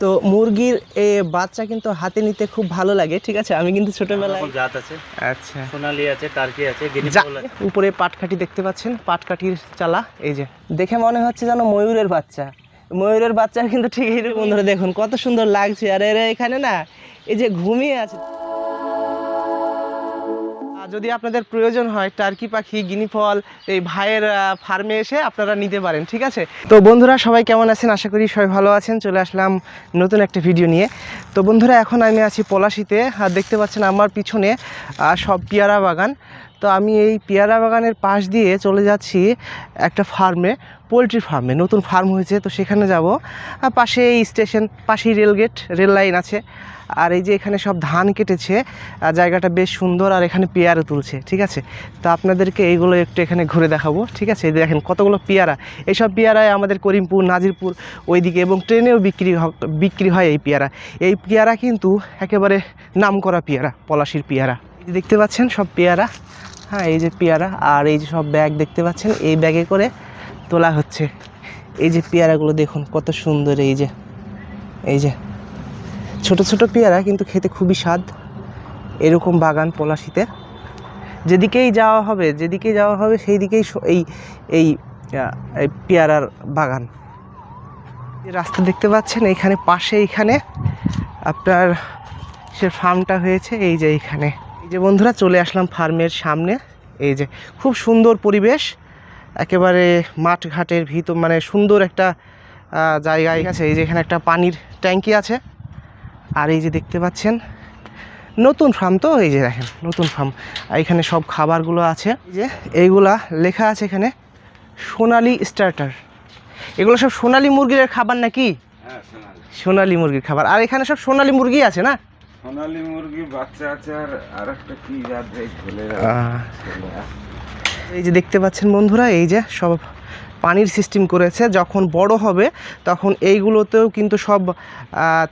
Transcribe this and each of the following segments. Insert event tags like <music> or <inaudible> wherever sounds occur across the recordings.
তো মুরগির এ বাচ্চা কিন্তু হাতে নিতে খুব ভালো লাগে ঠিক আছে? আমি কিন্তু ছোটবেলায় জাত আছে। আচ্ছা। সোনালি আছে টার্কি আছে উপরে পাটকাঠি দেখতে পাচ্ছেন পাটকাঠির চালা এই যে। দেখে মনে হচ্ছে যেন ময়ূরের বাচ্চা। ময়ূরের বাচ্চা কিন্তু ঠিক এরকম ধরে দেখুন কত সুন্দর লাগছে। আর এরা এখানে না এই যে ঘুমিয়ে আছে। যদি আপনাদের প্রয়োজন হয়, টার্কি পাখি, গিনি ফল, এই ভাইয়ের ফার্মে এসে আপনারা নিতে পারেন, ঠিক আছে? তো বন্ধুরা, সবাই কেমন আছেন? আশা করি সবাই ভালো আছেন। চলে আসলাম নতুন একটা ভিডিও নিয়ে। তো বন্ধুরা, এখন আমি আছি পলাশিতে। আর দেখতে পাচ্ছেন আমার পিছনে সব পেয়ারা বাগান। তো আমি এই পেয়ারা বাগানের পাশ দিয়ে চলে যাচ্ছি একটা ফার্মে, পোলট্রি ফার্মে, নতুন ফার্ম হয়েছে, তো সেখানে যাব। পাশে এই স্টেশন, পাশেই রেলগেট রেল লাইন আছে। আর এই যে এখানে সব ধান কেটেছে, আর জায়গাটা বেশ সুন্দর, আর এখানে পেয়ারা তুলছে, ঠিক আছে? তো আপনাদেরকে এইগুলো একটু এখানে ঘুরে দেখাবো, ঠিক আছে? এই দেখেন কতগুলো পেয়ারা। এইসব পেয়ারায় আমাদের করিমপুর, নাজিরপুর, ওইদিকে এবং ট্রেনেও বিক্রি বিক্রি হয় এই পেয়ারা। এই পেয়ারা কিন্তু একেবারে নামকরা পেয়ারা, পলাশির পেয়ারা। দেখতে পাচ্ছেন সব পেয়ারা? হ্যাঁ এই যে পেয়ারা আর এই যে সব ব্যাগ দেখতে পাচ্ছেন, এই ব্যাগে করে তোলা হচ্ছে। এই যে পেয়ারাগুলো দেখুন, কত সুন্দর এই যে এই যে। ছোট ছোট পেয়ারা কিন্তু খেতে খুবই স্বাদ, এরকম বাগান পলাশিতে। যেদিকেই যাওয়া হবে, যেদিকেই যাওয়া হবে সেই দিকেই এই এই পেয়ারার বাগান। রাস্তা দেখতে পাচ্ছেন, এইখানে পাশে এইখানে আপনার সে ফার্মটা হয়েছে, এই যে এইখানে। এই যে বন্ধুরা চলে আসলাম ফার্মের সামনে। এই যে খুব সুন্দর পরিবেশ একেবারে মাঠ ঘাটের ভিতর মানে সুন্দর একটা জায়গায় আছে। এই যে এখানে একটা পানির ট্যাঙ্কি আছে। আর এই যে দেখতে পাচ্ছেন নতুন ফার্ম তো এই যে দেখেন নতুন ফার্ম আর এখানে সব খাবারগুলো আছে। এই যে এইগুলা লেখা আছে এখানে সোনালি স্টার্টার এগুলো সব সোনালি মুরগির খাবার নাকি? হ্যাঁ সোনালি। সোনালি মুরগির খাবার। আর এখানে সব সোনালি মুরগি আছে না? সোনালি মুরগি, বাচ্চা আছে, আর আর একটা কি জাত এই এই যে দেখতে পাচ্ছেন বন্ধুরা, এই যে সব পানির সিস্টেম করেছে, যখন বড় হবে তখন এইগুলোতেও কিন্তু সব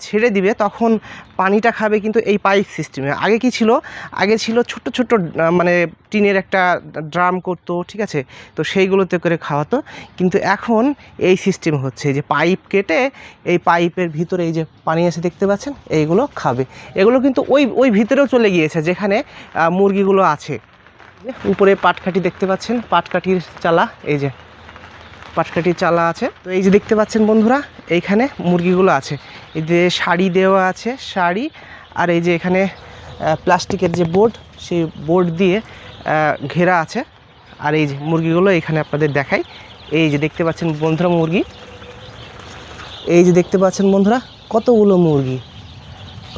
ছেড়ে দিবে, তখন পানিটা খাবে কিন্তু এই পাইপ সিস্টেমে আগে কি ছিল? আগে ছিল ছোট ছোট মানে টিনের একটা ড্রাম করতো, ঠিক আছে? তো সেইগুলোতে করে খাওয়াতো। কিন্তু এখন এই সিস্টেম হচ্ছে যে পাইপ কেটে এই পাইপের ভিতরে এই যে পানি আছে দেখতে পাচ্ছেন? এইগুলো খাবে। এগুলো কিন্তু ওই ওই ভিতরেও চলে গিয়েছে যেখানে মুরগিগুলো আছে। উপরে পাটকাঠি দেখতে পাচ্ছেন? পাটকাঠির চালা, এই যে পাটকাঠির চালা আছে। তো এই যে দেখতে পাচ্ছেন বন্ধুরা, এইখানে মুরগিগুলো আছে। এই যে শাড়ি দেওয়া আছে, শাড়ি, আর এই যে এখানে প্লাস্টিকের যে বোর্ড, সেই বোর্ড দিয়ে ঘেরা আছে। আর এই যে মুরগিগুলো এখানে আপনাদের দেখাই। এই যে দেখতে পাচ্ছেন বন্ধুরা মুরগি। এই যে দেখতে পাচ্ছেন বন্ধুরা, কতগুলো মুরগি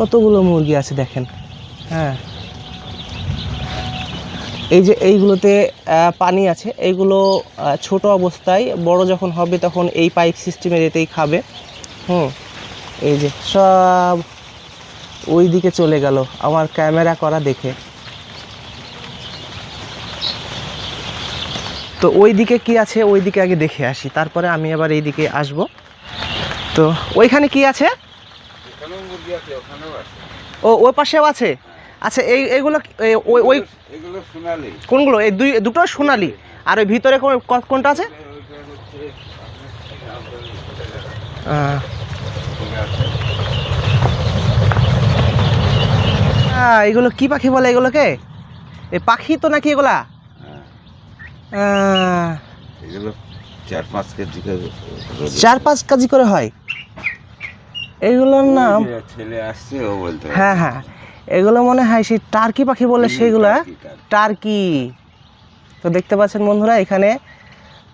কতগুলো মুরগি আছে দেখেন। হ্যাঁ এই যে এইগুলোতে পানি আছে। এইগুলো ছোট অবস্থায় বড় যখন হবে তখন এই পাইপ সিস্টেমের এতেই খাবে। হুম এই যে সব ওই দিকে চলে গেল আমার ক্যামেরা করা দেখে। তো ওই দিকে কি আছে ওই দিকে আগে দেখে আসি তারপরে আমি আবার এই দিকে আসব। তো ওইখানে কি আছে। ও ওই পাশেও আছে? আচ্ছা এই এইগুলো এই- ওই কোনগুলো? এই দুই দুটো সোনালি। আর ওই ভিতরে কোন- কোনটা আছে? এগুলো কি পাখি বলে এগুলোকে? এ পাখি তো নাকি এগুলা? হ্যাঁ। এগুলো চার পাঁচ কেজি করে চার পাঁচ কেজি করে হয়? এগুলোর নাম? ছেলে আসছে ও বলতে হ্যাঁ হ্যাঁ। এগুলো মনে হয় সেই টার্কি পাখি বলে সেইগুলা টার্কি, টার্কি। তো দেখতে পাচ্ছেন বন্ধুরা এখানে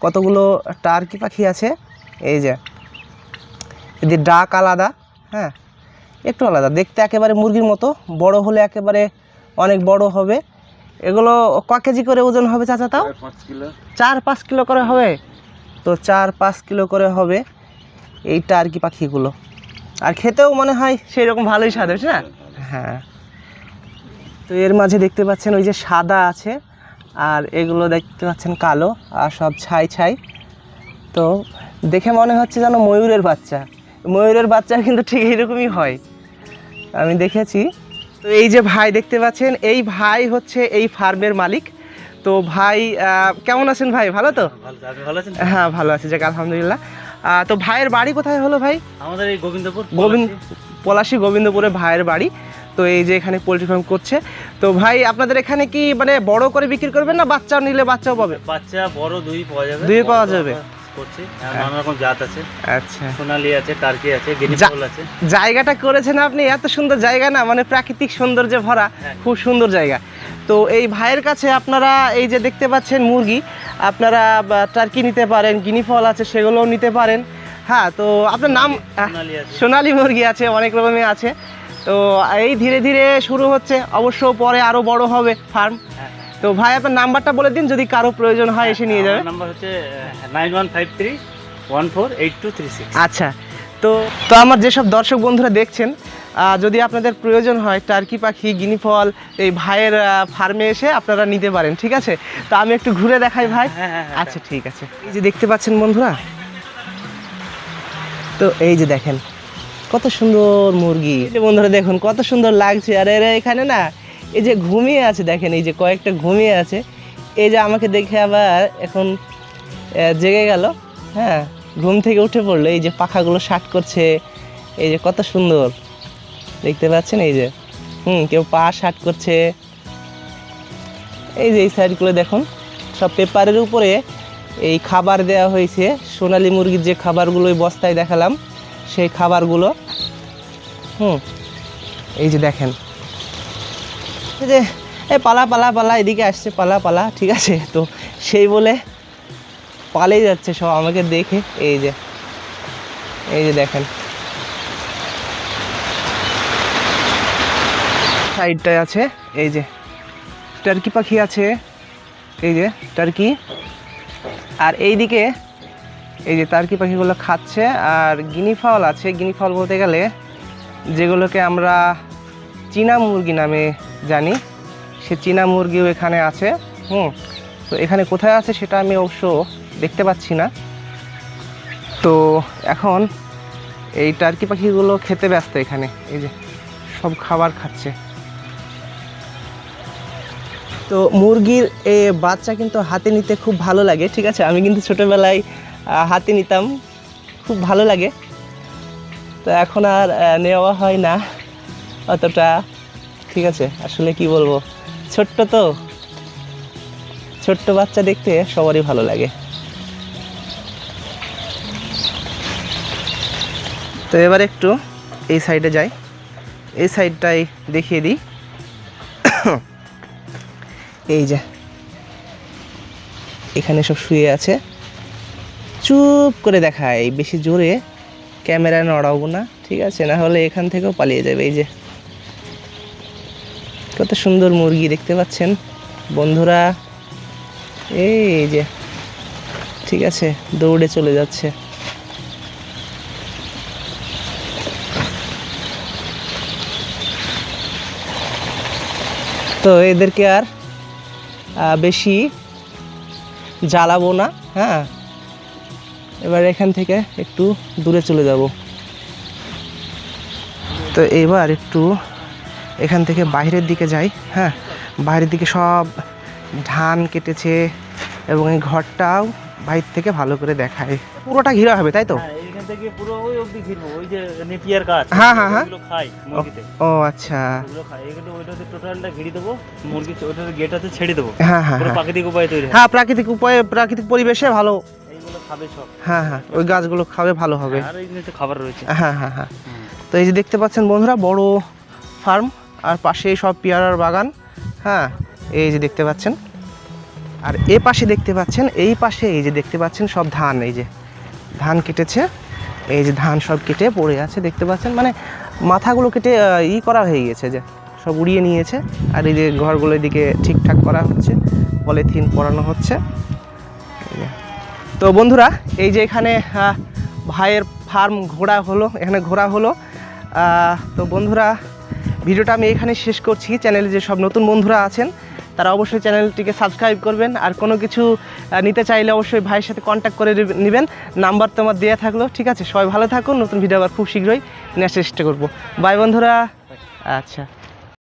কতগুলো টার্কি পাখি আছে। এই যে এদের ডাক আলাদা হ্যাঁ? একটু আলাদা দেখতে একেবারে মুরগির মতো বড় হলে একেবারে অনেক বড় হবে। এগুলো ক কেজি করে ওজন হবে চাচা তাও? চার পাঁচ কিলো। চার পাঁচ কিলো করে হবে? তো চার পাঁচ কিলো করে হবে এই টার্কি পাখিগুলো। আর খেতেও মনে হয় সেই রকম ভালোই স্বাদ হয়েছে না হ্যাঁ। তো এর মাঝে দেখতে পাচ্ছেন ওই যে সাদা আছে আর এগুলো দেখতে পাচ্ছেন কালো আর সব ছাই ছাই। তো দেখে মনে হচ্ছে যেন ময়ূরের বাচ্চা। ময়ূরের বাচ্চা কিন্তু ঠিক এরকমই হয়। আমি দেখেছি। তো এই যে ভাই দেখতে পাচ্ছেন এই ভাই হচ্ছে এই ফার্মের মালিক। তো ভাই কেমন আছেন ভাই? ভালো তো? ভালো আছেন? হ্যাঁ ভালো আছি। যাক আলহামদুলিল্লাহ। তো ভাইয়ের বাড়ি কোথায় হলো ভাই? আমাদের এই গোবিন্দপুর গোবিন্দ পলাশী। পলাশী গোবিন্দপুরে ভাইয়ের বাড়ি। তো এই যে এখানে পোলট্রি ফার্ম করছে। তো ভাই আপনাদের এখানে কি মানে বড় করে বিক্রি করবেন না বাচ্চাও নিলে বাচ্চাও পাবে? বাচ্চা বড় দুই পাওয়া যাবে। দুই পাওয়া যাবে। করছি। নানা রকম জাত আছে। আচ্ছা। সোনালি আছে টার্কি আছে গিনি আছে। জায়গাটা করেছেন আপনি এত সুন্দর জায়গা না মানে প্রাকৃতিক সৌন্দর্যে ভরা হ্যাঁ। খুব সুন্দর জায়গা। তো এই ভাইয়ের কাছে আপনারা এই যে দেখতে পাচ্ছেন মুরগি আপনারা টার্কি নিতে পারেন গিনি ফল আছে সেগুলোও নিতে পারেন। হ্যাঁ তো আপনার নাম সোনালী মুরগি আছে অনেক রকমের আছে। তো এই ধীরে ধীরে শুরু হচ্ছে। অবশ্য পরে আরও বড় হবে ফার্ম। হ্যাঁ। তো ভাই আপনার নাম্বারটা বলে দিন যদি কারও প্রয়োজন হয় এসে নিয়ে যাবে নাম্বার হচ্ছে nine one five three one four eight two three six আচ্ছা তো তো আমার যেসব দর্শক বন্ধুরা দেখছেন যদি আপনাদের প্রয়োজন হয় টার্কি পাখি গিনি ফল এই ভাইয়ের ফার্মে এসে আপনারা নিতে পারেন ঠিক আছে? তো আমি একটু ঘুরে দেখাই ভাই। হ্যাঁ হ্যাঁ হ্যাঁ আচ্ছা ঠিক আছে। এই যে দেখতে পাচ্ছেন বন্ধুরা তো এই যে দেখেন কত সুন্দর মুরগি। বন্ধুরা দেখুন, কত সুন্দর লাগছে। আর এরা এখানে না, এই যে ঘুমিয়ে আছে, দেখেন, এই যে কয়েকটা ঘুমিয়ে আছে। এই যে আমাকে দেখে আবার এখন জেগে গেল। হ্যাঁ ঘুম থেকে উঠে পড়ল। এই যে পাখাগুলো শার্ট করছে। এই যে কত সুন্দর। দেখতে পাচ্ছেন? এই যে, হুম, কেউ পা শার্ট করছে। এই যে এই সাইডগুলো দেখুন, সব পেপারের উপরে এই খাবার দেওয়া হয়েছে। সোনালী মুরগির যে খাবারগুলো ওই বস্তায় দেখালাম। সেই খাবারগুলো। হুম। এই যে দেখেন। এই যে, এই পালা পালা পালা, এদিকে আসছে, পালা পালা, ঠিক আছে? তো সেই বলে পালিয়ে যাচ্ছে সব আমাকে দেখে। এই যে এই যে দেখেন। সাইডটায় আছে, এই যে। টার্কি পাখি আছে, এই যে, টার্কি। আর এইদিকে এই যে টার্কি পাখিগুলো খাচ্ছে, আর গিনি ফাউল আছে। গিনি ফাউল বলতে গেলে যেগুলোকে আমরা চীনা মুরগি নামে জানি, সে চীনা মুরগিও এখানে আছে। হুম, তো এখানে কোথায় আছে সেটা আমি অবশ্য দেখতে পাচ্ছি না। তো এখন এই টার্কি পাখিগুলো খেতে ব্যস্ত এখানে। এই যে সব খাবার খাচ্ছে। তো মুরগির এ বাচ্চা কিন্তু হাতে নিতে খুব ভালো লাগে, ঠিক আছে? আমি কিন্তু ছোটোবেলায় হাতে নিতাম। খুব ভালো লাগে। তো এখন আর নেওয়া হয় না। অতটা, ঠিক আছে, আসলে কি বলব? ছোট্ট তো। ছোট্ট বাচ্চা দেখতে সবারই ভালো লাগে। তো এবার একটু এই সাইডে যাই। এই সাইডটাই দেখিয়ে দিই। <coughs> এই যে। এখানে সব শুয়ে আছে। চুপ করে দেখায়, বেশি জোরে ক্যামেরা নড়াবো না, ঠিক আছে? না হলে এখান থেকেও পালিয়ে যাবে, এই যে। কত সুন্দর মুরগি দেখতে পাচ্ছেন বন্ধুরা। এই যে, ঠিক আছে, দৌড়ে চলে যাচ্ছে। তো এদেরকে আর বেশি জ্বালাবো না হ্যাঁ? এবার এখান থেকে একটু দূরে চলে যাব। তো এবার একটু এখান থেকে বাইরের দিকে যাই হ্যাঁ? বাইরের দিকে সব ধান কেটেছে এবং এই ঘরটাও বাইরে থেকে ভালো করে দেখায়। পুরোটা ঘিরা হবে তাই তো? হ্যাঁ থেকে পুরো ওই অবধি ঘিরবো ওই যে নেপিয়ার গাছ। হ্যাঁ, হ্যাঁ, হ্যাঁ। খাই মুরগিতে। ও আচ্ছা। ওগুলো খাই এখানে ওইটাতে টোটালটা ঘিরে দেবো মুরগি ওইটাতে গেটাতে ছেড়ে দেবো। হ্যাঁ হ্যাঁ হ্যাঁ। প্রাকৃতিক উপায় তৈরি হ্যাঁ প্রাকৃতিক উপায়ে প্রাকৃতিক পরিবেশে ভালো খাবে সব। হ্যাঁ হ্যাঁ ওই গাছগুলো খাবে ভালো হবে। আর এইখানে তো খাবার রয়েছে। হ্যাঁ হ্যাঁ হ্যাঁ। তো এই যে দেখতে পাচ্ছেন বন্ধুরা বড় ফার্ম আর পাশে সব পেয়ারার বাগান। হ্যাঁ এই যে দেখতে পাচ্ছেন। আর এ পাশে দেখতে পাচ্ছেন এই পাশে এই যে দেখতে পাচ্ছেন সব ধান এই যে ধান কেটেছে। এই যে ধান সব কেটে পড়ে আছে দেখতে পাচ্ছেন। মানে মাথাগুলো কেটে ই করা হয়ে গেছে যে সব উড়িয়ে নিয়েছে। আর এই যে ঘরগুলো এদিকে ঠিকঠাক করা হচ্ছে পলিথিন পরানো হচ্ছে। তো বন্ধুরা, এই যে এখানে ভাইয়ের ফার্ম ঘোরা হলো, এখানে ঘোরা হলো। তো বন্ধুরা, ভিডিওটা আমি এখানে শেষ করছি। চ্যানেলে যে সব নতুন বন্ধুরা আছেন, তারা অবশ্যই চ্যানেলটিকে সাবস্ক্রাইব করবেন। আর কোনো কিছু নিতে চাইলে অবশ্যই ভাইয়ের সাথে কন্ট্যাক্ট করে নেবেন। নাম্বার তোমার দেওয়া থাকল, ঠিক আছে? সবাই ভালো থাকুন। নতুন ভিডিও আবার খুব শীঘ্রই নেওয়ার চেষ্টা করব। বাই বন্ধুরা। আচ্ছা।